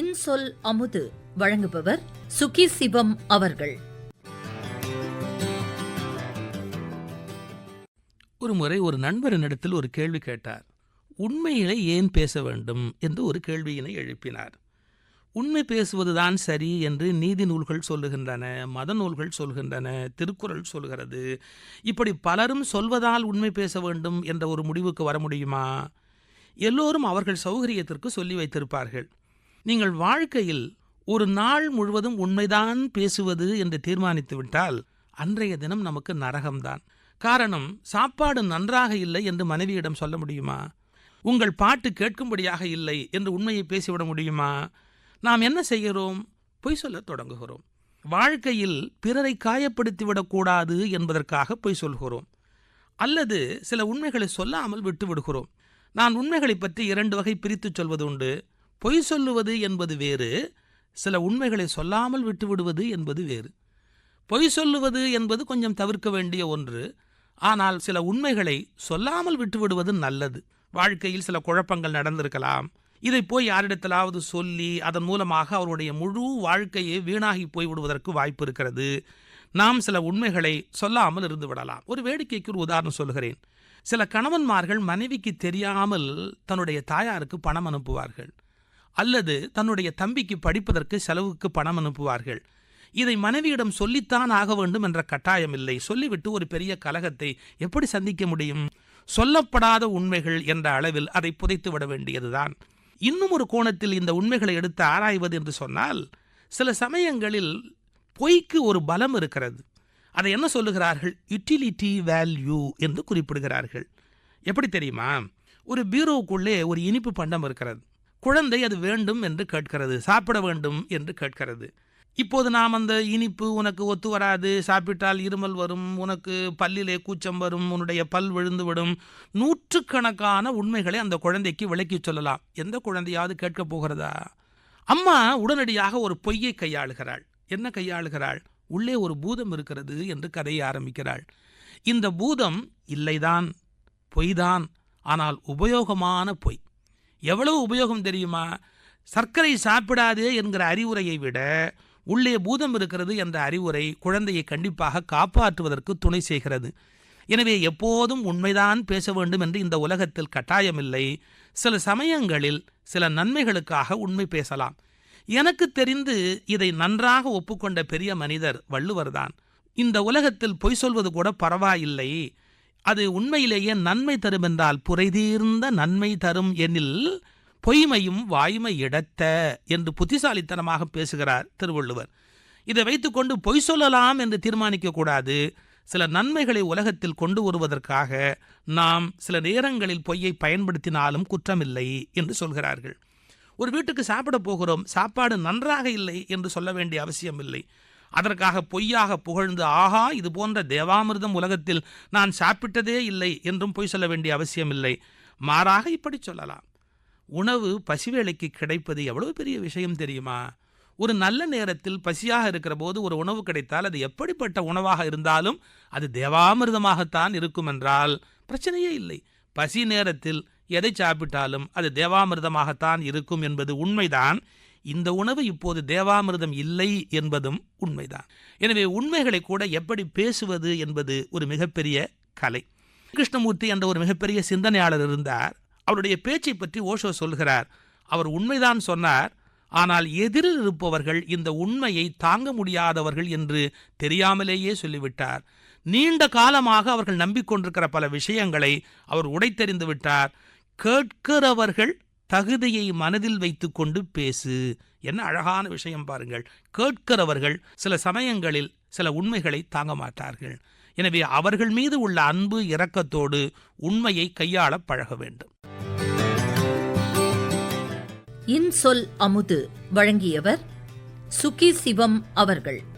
இன்சொல் அமுது வழங்குபவர் சுகி சிவம் அவர்கள். ஒரு முறை ஒரு நண்பரினிடத்தில் ஒரு கேள்வி கேட்டார். உண்மையிலே ஏன் பேச வேண்டும் என்று ஒரு கேள்வியினை எழுப்பினார். உண்மை பேசுவதுதான் சரி என்று நீதி நூல்கள் சொல்லுகின்றன மத நூல்கள் சொல்கின்றன திருக்குறள் சொல்கிறது. இப்படி பலரும் சொல்வதால் உண்மை பேச வேண்டும் என்ற ஒரு முடிவுக்கு வர முடியுமா? எல்லோரும் அவர்கள் சௌகரியத்திற்கு சொல்லி வைத்திருப்பார்கள். நீங்கள் வாழ்க்கையில் ஒரு நாள் முழுவதும் உண்மைதான் பேசுவது என்று தீர்மானித்து விட்டால் அன்றைய தினம் நமக்கு நரகம்தான். காரணம் சாப்பாடு நன்றாக இல்லை என்று மனைவியிடம் சொல்ல முடியுமா? உங்கள் பாட்டு கேட்கும்படியாக இல்லை என்று உண்மையை பேசிவிட முடியுமா? நாம் என்ன செய்கிறோம்? பொய் சொல்லத் தொடங்குகிறோம். வாழ்க்கையில் பிறரை காயப்படுத்திவிடக்கூடாது என்பதற்காக பொய் சொல்கிறோம். அல்லது சில உண்மைகளை சொல்லாமல் விட்டு விடுகிறோம் நான் உண்மைகளை பற்றி இரண்டு வகை பிரித்துச் சொல்வது உண்டு. பொய் சொல்லுவது என்பது வேறு சில உண்மைகளை சொல்லாமல் விட்டுவிடுவது என்பது வேறு. பொய் சொல்லுவது என்பது கொஞ்சம் தவிர்க்க வேண்டிய ஒன்று ஆனால் சில உண்மைகளை சொல்லாமல் விட்டுவிடுவது நல்லது. வாழ்க்கையில் சில குழப்பங்கள் நடந்திருக்கலாம். இதை போய் யாரிடத்திலாவது சொல்லி அதன் மூலமாக அவருடைய முழு வாழ்க்கையே வீணாகி போய் விடுவதற்கு வாய்ப்பு இருக்கிறது. நாம் சில உண்மைகளை சொல்லாமல் இருந்து விடலாம். ஒரு வேடிக்கைக்கு ஒரு உதாரணம் சொல்கிறேன் சில கணவன்மார்கள் மனைவிக்கு தெரியாமல் தன்னுடைய தாயாருக்கு பணம் அனுப்புவார்கள். அல்லது தன்னுடைய தம்பிக்கு படிப்பதற்கு செலவுக்கு பணம் அனுப்புவார்கள். இதை மனைவியிடம் சொல்லித்தான் ஆக வேண்டும் என்ற கட்டாயம் இல்லை சொல்லிவிட்டு ஒரு பெரிய கலகத்தை எப்படி சந்திக்க முடியும்? சொல்லப்படாத உண்மைகள் என்ற அளவில் அதை புதைத்து விட வேண்டியதுதான். இன்னும் ஒரு கோணத்தில் இந்த உண்மைகளை எடுத்து ஆராய்வது என்று சொன்னால் சில சமயங்களில் பொய்க்கு ஒரு பலம் இருக்கிறது. அதை என்ன சொல்லுகிறார்கள்? யுட்டிலிட்டி வேல்யூ என்று குறிப்பிடுகிறார்கள். எப்படி தெரியுமா? ஒரு பீரோவுக்குள்ளே ஒரு இனிப்பு பண்டம் இருக்கிறது. குழந்தை அது வேண்டும் என்று கேட்கிறது சாப்பிட வேண்டும் என்று கேட்கிறது. இப்போது நாம் அந்த இனிப்பு உனக்கு ஒத்து வராது சாப்பிட்டால் இருமல் வரும் உனக்கு பல்லிலே கூச்சம் வரும் உன்னுடைய பல் விழுந்து விடும் நூற்றுக்கணக்கான உண்மைகளை அந்த குழந்தைக்கு விளக்கி சொல்லலாம். எந்த குழந்தையாவது கேட்கப் போகிறதா? அம்மா உடனடியாக ஒரு பொய்யை கையாளுகிறாள். என்ன கையாளுகிறாள்? உள்ளே ஒரு பூதம் இருக்கிறது என்று கதையை ஆரம்பிக்கிறாள். இந்த பூதம் இல்லைதான் பொய்தான் ஆனால் உபயோகமான பொய். எவ்வளவு உபயோகம் தெரியுமா? சர்க்கரை சாப்பிடாதே என்கிற அறிவுரையை விட உள்ளே பூதம் இருக்கிறது என்ற அறிவுரை குழந்தையை கண்டிப்பாக காப்பாற்றுவதற்கு துணை செய்கிறது. எனவே எப்போதும் உண்மைதான் பேச வேண்டும் என்று இந்த உலகத்தில் கட்டாயமில்லை. சில சமயங்களில் சில நன்மைகளுக்காக உண்மை பேசலாம். எனக்கு தெரிந்து இதை நன்றாக ஒப்புக்கொண்ட பெரிய மனிதர் வள்ளுவர்தான் இந்த உலகத்தில் பொய் சொல்வது கூட பரவாயில்லை. அது உண்மையிலேயே நன்மை தரும் என்றால் புரைதீர்ந்த நன்மை தரும் எனில் பொய்மையும் வாய்மை இடத்த என்று புத்திசாலித்தனமாக பேசுகிறார் திருவள்ளுவர். இதை வைத்துக்கொண்டு பொய் சொல்லலாம் என்று தீர்மானிக்கக்கூடாது சில நன்மைகளை உலகத்தில் கொண்டு வருவதற்காக நாம் சில நேரங்களில் பொய்யை பயன்படுத்தினாலும் குற்றமில்லை என்று சொல்கிறார்கள். ஒரு வீட்டுக்கு சாப்பிட போகிறோம். சாப்பாடு நன்றாக இல்லை என்று சொல்ல வேண்டிய அவசியம் இல்லை அதற்காக பொய்யாக புகழ்ந்து ஆஹா இது போன்ற தேவாமிர்தம் உலகத்தில் நான் சாப்பிட்டதே இல்லை என்றும் பொய் சொல்ல வேண்டிய அவசியம் இல்லை மாறாக இப்படி சொல்லலாம். உணவு பசிவேளைக்கு கிடைப்பது எவ்வளவு பெரிய விஷயம் தெரியுமா? ஒரு நல்ல நேரத்தில் பசியாக இருக்கிற போது ஒரு உணவு கிடைத்தால் அது எப்படிப்பட்ட உணவாக இருந்தாலும் அது தேவாமிர்தமாகத்தான் இருக்கும் என்றால் பிரச்சனையே இல்லை. பசி நேரத்தில் எதை சாப்பிட்டாலும் அது தேவாமிர்தமாகத்தான் இருக்கும் என்பது உண்மைதான். இந்த உணவு இப்போது தேவாமிர்தம் இல்லை என்பதும் உண்மைதான். எனவே உண்மைகளை கூட எப்படி பேசுவது என்பது ஒரு மிகப்பெரிய கலை. கிருஷ்ணமூர்த்தி என்ற ஒரு மிகப்பெரிய சிந்தனையாளர் இருந்தார். அவருடைய பேச்சை பற்றி ஓஷோ சொல்கிறார். அவர் உண்மைதான் சொன்னார். ஆனால் எதிரில் இருப்பவர்கள் இந்த உண்மையை தாங்க முடியாதவர்கள் என்று தெரியாமலேயே சொல்லிவிட்டார். நீண்ட காலமாக அவர்கள் நம்பிக்கொண்டிருக்கிற பல விஷயங்களை அவர் உடைத்தெறிந்து விட்டார். கேட்கிறவர்கள் தகுதியை மனதில் வைத்துக்கொண்டு பேசு. என்ன அழகான விஷயம் பாருங்கள். கேட்கிறவர்கள் சில சமயங்களில் சில உண்மைகளை தாங்க மாட்டார்கள். எனவே அவர்கள் மீது உள்ள அன்பு இரக்கத்தோடு உண்மையை கையாள பழக வேண்டும். இன்சொல் அமுது வழங்கியவர் சுகி சிவம் அவர்கள்.